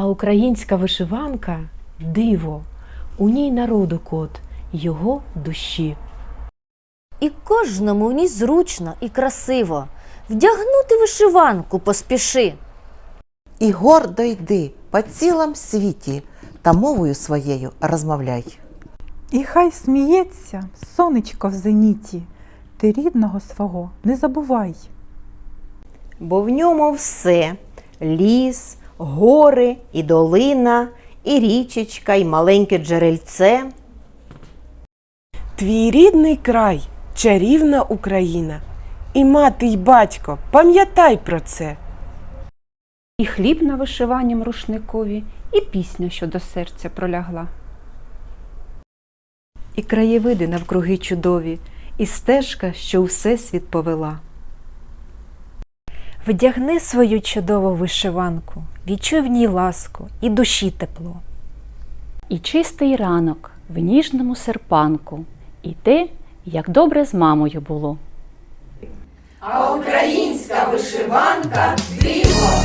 А українська вишиванка диво, у ній народу код, його душі. І кожному в ній зручно і красиво. Вдягнути вишиванку поспіши. І гордо йди по цілому світі та мовою своєю розмовляй. І хай сміється сонечко в зеніті, ти рідного свого не забувай. бо в ньому все ліс, гори і долина, і річечка, і маленьке джерельце. Твій рідний край, чарівна Україна. І мати, й батько, пам'ятай про це. І хліб на вишиванім рушникові, і пісня, що до серця пролягла. І краєвиди навкруги чудові, і стежка, що у всесвіт повела. Вдягни свою чудову вишиванку, відчуй в ній ласку і душі тепло. І чистий ранок в ніжному серпанку, і те, як добре з мамою було. А українська вишиванка диво.